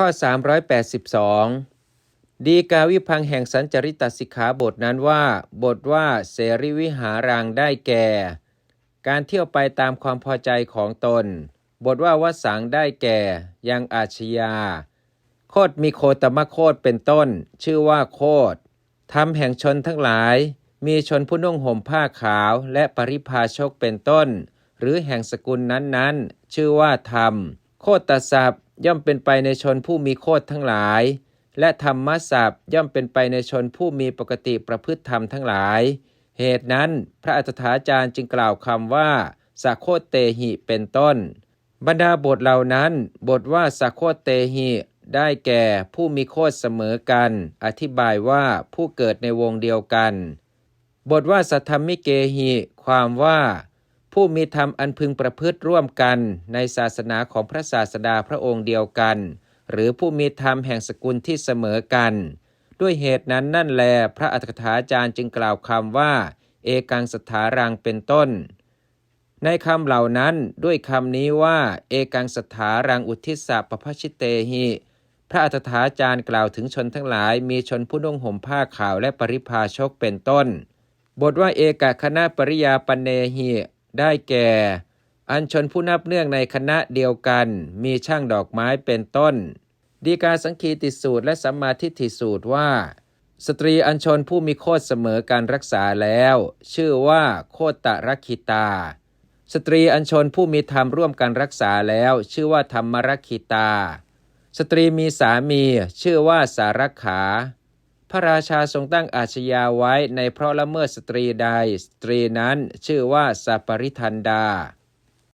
ข้อ 382 ดีกาวิพังแห่งสัญจริตสิกขาบทนั้นว่า บทว่าเสรีวิหารังได้แก่ การเที่ยวไปตามความพอใจของตน บทว่าวสังได้แก่ ยังอาชญา โคดมีโคตมะโคดเป็นต้น ชื่อว่าโคดทำแห่งชนทั้งหลาย มีชนผู้นุ่งห่มผ้าขาวและปริพาชกเป็นต้น หรือแห่งสกุลนั้นๆ ชื่อว่าธรรม โคตตศัพท์ ย่อมเป็นไปในชนผู้มีโคตทั้งหลาย และธรรมศัพท์ย่อมเป็นไปในชนผู้มีปกติประพฤติธรรมทั้งหลาย เหตุนั้นพระอัฏฐาจารย์จึงกล่าวคำว่าสัโคตเตหิเป็นต้น บรรดาบทเหล่านั้น บทว่าสัโคตเตหิได้แก่ผู้มีโคตเสมอกัน อธิบายว่าผู้เกิดในวงเดียวกัน บทว่าสัทธรรมิเกหิ ความว่า ผู้มีธรรมอันพึงประพฤติร่วมกันในศาสนาของพระศาสดาพระองค์เดียวกัน หรือผู้มีธรรมแห่งสกุลที่เสมอกัน ด้วยเหตุนั้นนั่นแล พระอัฏฐาจารย์จึงกล่าวคำว่า เอกังสถารังเป็นต้น ในคำเหล่านั้นด้วยคำนี้ว่า เอกังสถารังอุทิสะปพชิเตหิพระอัฏฐาจารย์กล่าวถึงชนทั้งหลาย มีชนผู้นุ่งห่มผ้าขาวและปริพาชกเป็นต้น บทว่าเอกคณะปริยาปนเนหิ ได้แก่ อันชนผู้นับเนื่องในคณะเดียวกัน มีช่างดอกไม้เป็นต้น ดีกาสังคีติสูตรและสัมมาทิฏฐิสูตรว่า สตรีอัญชนผู้มีโคตเสมอการรักษาแล้ว ชื่อว่าโคตตรักขิตา สตรีอัญชนผู้มีธรรมร่วมกันรักษาแล้ว ชื่อว่าธรรมรักขิตา สตรีมีสามี ชื่อว่าสารักขา พระราชาทรงตั้งอาชญาไว้ในเพราะละเมิดสตรีใด สตรีนั้นชื่อว่าสัปริทันดา